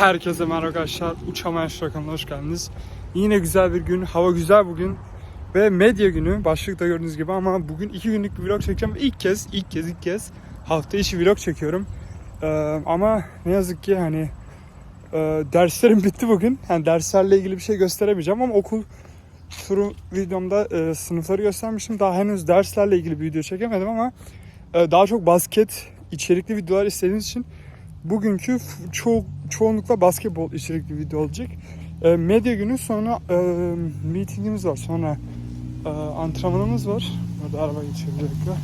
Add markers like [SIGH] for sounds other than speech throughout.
Herkese merhaba arkadaşlar. Uçamayan Şurakan'la hoş geldiniz. Yine güzel bir gün. Hava güzel bugün. Ve medya günü. Başlıkta gördüğünüz gibi ama bugün iki günlük bir vlog çekeceğim. İlk kez, ilk kez, ilk kez hafta içi vlog çekiyorum. Ee, ama ne yazık ki hani e, derslerim [LAUGHS] bitti bugün. Yani derslerle ilgili bir şey gösteremeyeceğim ama okul turu videomda e, sınıfları göstermiştim. Daha henüz derslerle ilgili bir video çekemedim ama e, daha çok basket içerikli videolar istediğiniz için bugünkü ço- çoğunlukla basketbol içerikli video olacak. E, medya günü sonra e, meetingimiz var. Sonra e, antrenmanımız var. Burada araba geçiyor bir dakika.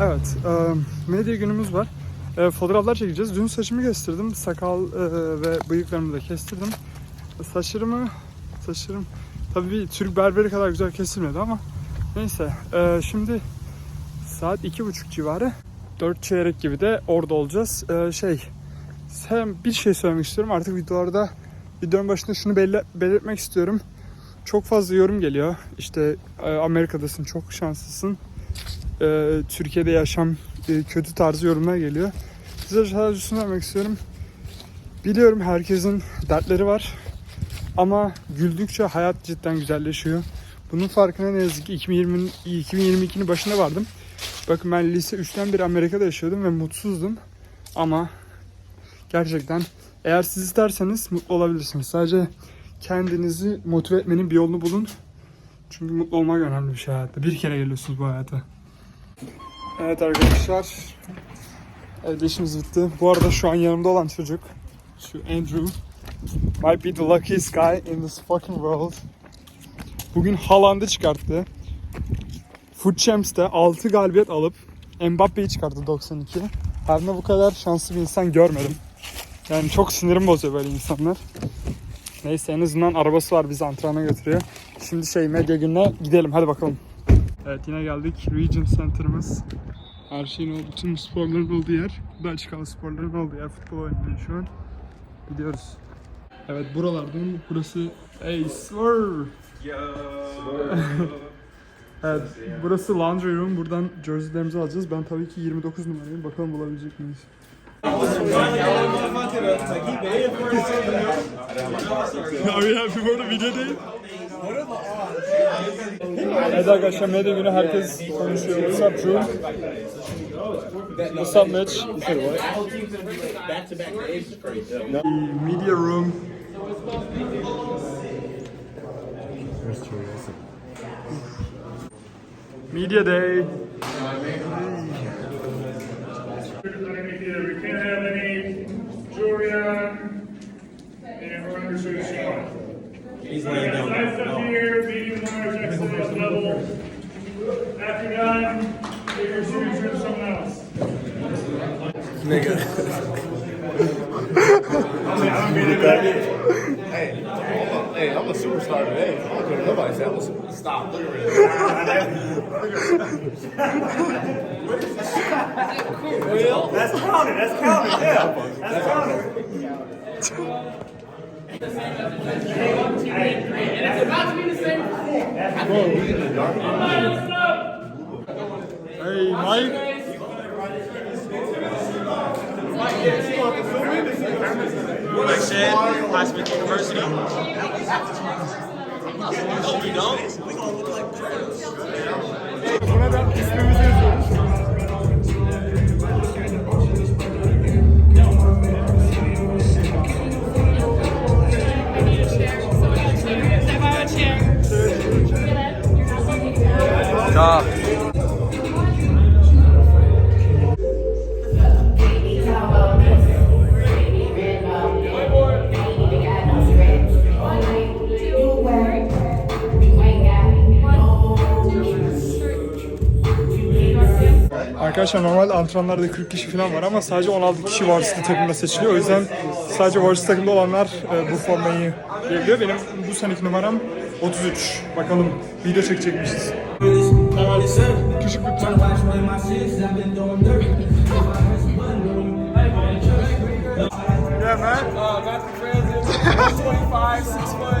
Evet, e, medya günümüz var. E, fotoğraflar çekeceğiz. Dün saçımı kestirdim. Sakal e, ve bıyıklarımı da kestirdim. Saçlarımı, saçlarım tabii Türk berberi kadar güzel kesilmedi ama neyse. E, şimdi saat iki buçuk civarı. Dört çeyrek gibi de orada olacağız. E, şey, hem bir şey söylemek istiyorum. Artık videolarda videonun başında şunu belli, belirtmek istiyorum. Çok fazla yorum geliyor. İşte e, Amerika'dasın, çok şanslısın. E, Türkiye'de yaşam e, kötü tarzı yorumlar geliyor. Size sadece şunu demek istiyorum. Biliyorum herkesin dertleri var. Ama güldükçe hayat cidden güzelleşiyor. Bunun farkına ne yazık ki 2020 2022'nin başında vardım. Bakın ben lise 3'ten beri Amerika'da yaşıyordum ve mutsuzdum. Ama gerçekten eğer siz isterseniz mutlu olabilirsiniz. Sadece kendinizi motive etmenin bir yolunu bulun. Çünkü mutlu olmak önemli bir şey hayatta. Bir kere geliyorsunuz bu hayata. Evet arkadaşlar. Evet işimiz bitti. Bu arada şu an yanımda olan çocuk. Şu Andrew. Might be the luckiest guy in this fucking world. Bugün Haaland'ı çıkarttı. Foot Champs'te 6 galibiyet alıp Mbappe'yi çıkarttı 92. Hayatımda bu kadar şanslı bir insan görmedim. Yani çok sinirim bozuyor böyle insanlar. Neyse en azından arabası var bizi antrenmana götürüyor. Şimdi şey medya gününe gidelim hadi bakalım. Evet yine geldik. Region Center'ımız. Her şeyin olduğu, tüm sporların olduğu yer. Bu da açık hava sporların olduğu yer. Futbol oynanıyor şu an. Gidiyoruz. Evet buralardan burası Hey sir. [LAUGHS] evet burası laundry room. Buradan jerseylerimizi alacağız. Ben tabii ki 29 numarayım. Bakalım bulabilecek miyiz? We happy for the video day? Evet arkadaşlar medya günü herkes konuşuyor. What's up Drew? What's up Mitch? Media room. Media day. We can't have any jewelry on, and we're under suit. He's laying down. Size up here, medium, large, XL level. After you're done, take your shoes to someone else. Hey, hey, I'm a superstar today. I don't care what nobody say. I'm a superstar. Stop. Look at [LAUGHS] Will? That's counted. That's counted. Yeah. That's counted. Hey, and it's about to be the same we in the dark. Hey, Mike. University. No, we don't. We gonna look like criminals ismimizi Arkadaşlar normalde antrenmanlarda 40 kişi falan var ama sadece 16 kişi varsity takımda seçiliyor. O yüzden sadece varsity takımda olanlar e, bu formayı giyebiliyor. Benim bu seneki numaram 33. Bakalım video çekecekmişiz. Küçük bir. Yeah man. Uh, got the transit. 25, 6 foot.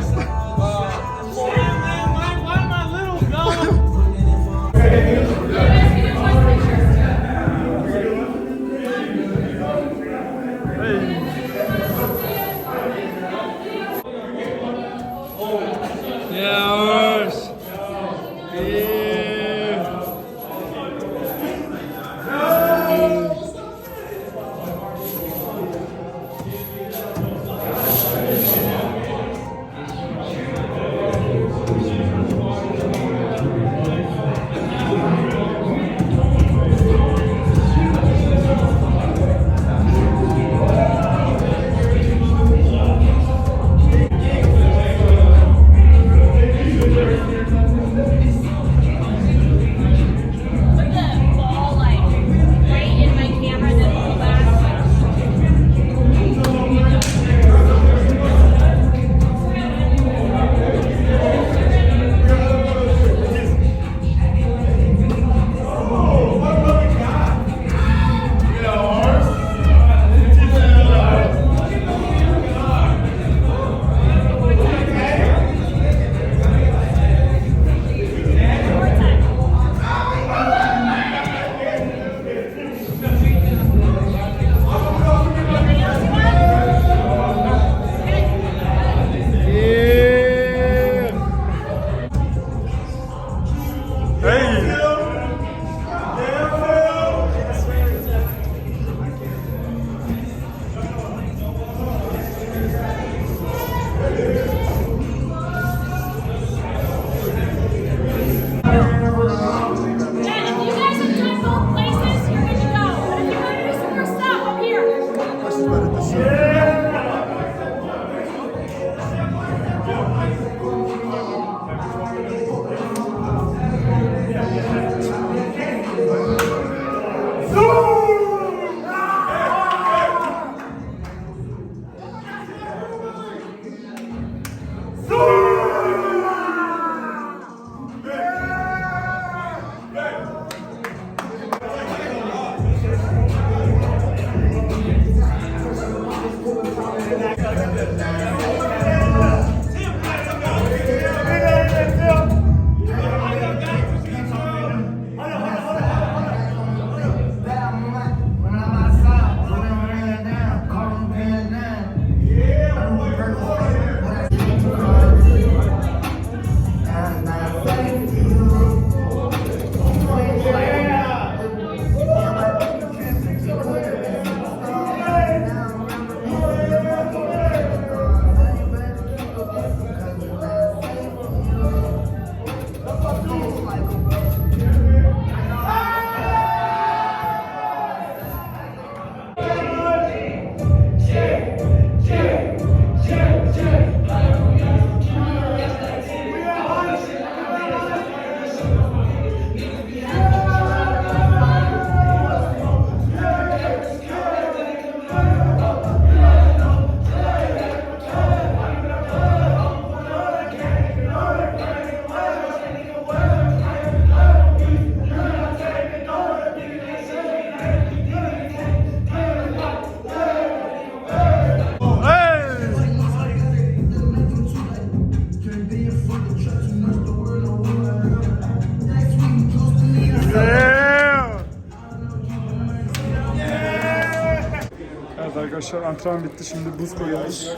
Arkadaşlar antrenman bitti şimdi buz koyuyoruz.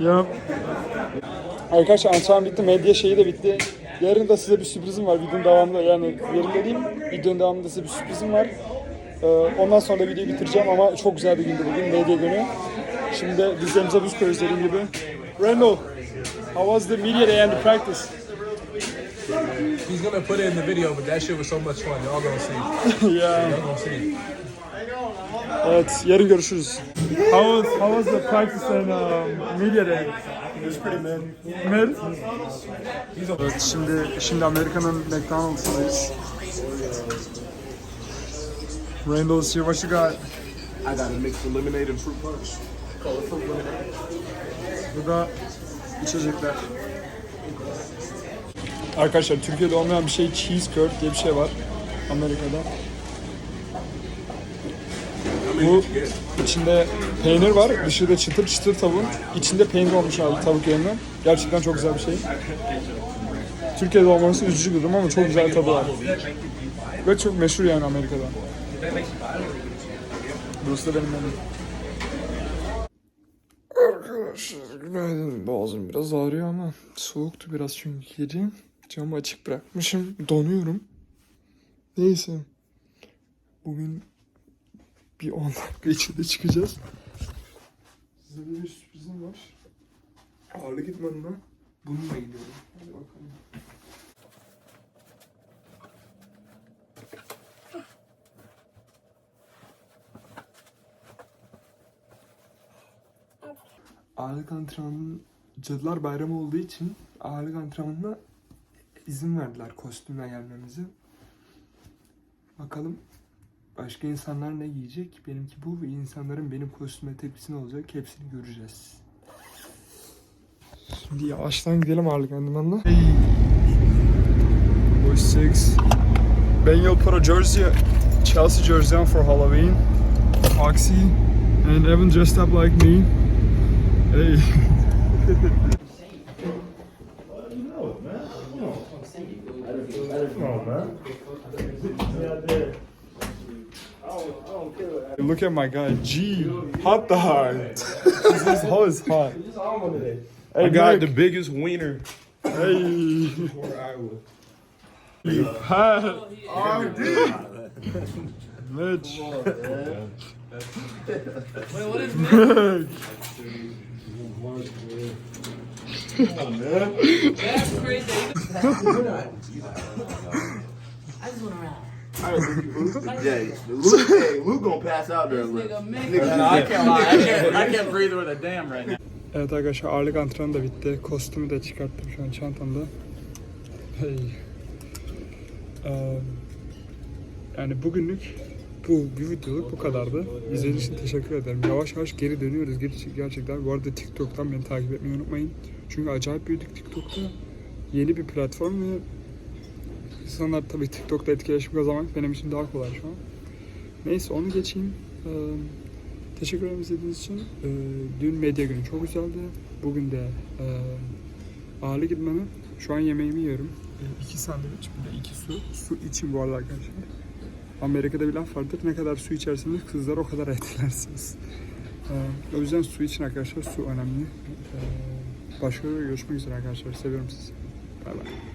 Ya. Arkadaşlar antrenman bitti medya şeyi de bitti. Yarın da size bir sürprizim var videonun devamında yani yarın dediğim videonun devamında size bir sürprizim var. Ee, ondan sonra da videoyu bitireceğim ama çok güzel bir gündü bugün medya günü. Şimdi dizlerimize buz koyuyoruz dediğim gibi. Randall, how was the media day and the practice? He's gonna put it in the video, but that shit was so much fun. Y'all gonna see. [LAUGHS] yeah. Y'all gonna see. Evet, yarın görüşürüz. How was, how was the practice and um, media day? It was pretty mid. Mid? Evet, şimdi, şimdi Amerika'nın McDonald's'ındayız. Randall's here, what you got? I got a mixed lemonade and fruit punch. Burada içecekler. Arkadaşlar Türkiye'de olmayan bir şey cheese curd diye bir şey var Amerika'da. Bu içinde peynir var, dışı da çıtır çıtır tavuğun. İçinde peynir olmuş abi tavuk yerine. Gerçekten çok güzel bir şey. Türkiye'de olması üzücü bir durum ama çok güzel tadı var. Ve çok meşhur yani Amerika'da. Burası da benim benim. Arkadaşlar günaydın. Boğazım biraz ağrıyor ama soğuktu biraz çünkü gece. Camı açık bırakmışım. Donuyorum. Neyse. Bugün bir 10 dakika içinde çıkacağız. Size bir sürprizim var. Ağırlık idmanına bununla gidiyorum. Hadi bakalım. ağırlık antrenmanının Cadılar Bayramı olduğu için ağırlık antrenmanına izin verdiler kostümle gelmemizi. Bakalım başka insanlar ne giyecek? Benimki bu ve insanların benim kostüme tepkisi ne olacak? Hepsini göreceğiz. Şimdi yavaştan gidelim ağırlık antrenmanına. Hey. Boy six. Ben you'll put a jersey, Chelsea jersey on for Halloween. Foxy and Evan dressed up like me. Hey. Look at my guy, G. Hot dog. This hoe is hot. I got the biggest wiener. Hey. Pat. Mitch. That's crazy. I just went around. Yeah, Luke, hey, Luke gonna pass out there. Luke. Nigga, man. I can't lie. I can't, I can't breathe with a damn right now. Evet arkadaşlar ağırlık antrenmanı da bitti. Kostümü de çıkarttım şu an çantamda. Hey. Eee, yani bugünlük bu bir videoluk bu kadardı. İzlediğiniz için teşekkür ederim. Yavaş yavaş geri dönüyoruz gerçekten. Bu arada TikTok'tan beni takip etmeyi unutmayın. Çünkü acayip büyüdük TikTok'ta. Yeni bir platform ve insanlar tabii TikTok'ta etkileşim kazanmak benim için daha kolay şu an. Neyse onu geçeyim. Eee, Teşekkür ederim izlediğiniz için. Ee, dün medya günü çok güzeldi. Bugün de e, ağırlık idmanı. Şu an yemeğimi yiyorum. E, iki sandviç, bir de iki su. Su için bu arada arkadaşlar. Amerika'da bir laf vardır. Ne kadar su içerseniz kızlar o kadar [LAUGHS] etkilersiniz. Ee, o yüzden su için arkadaşlar su önemli. Ee, başka görüşmek üzere arkadaşlar. Seviyorum sizi. Bay bay.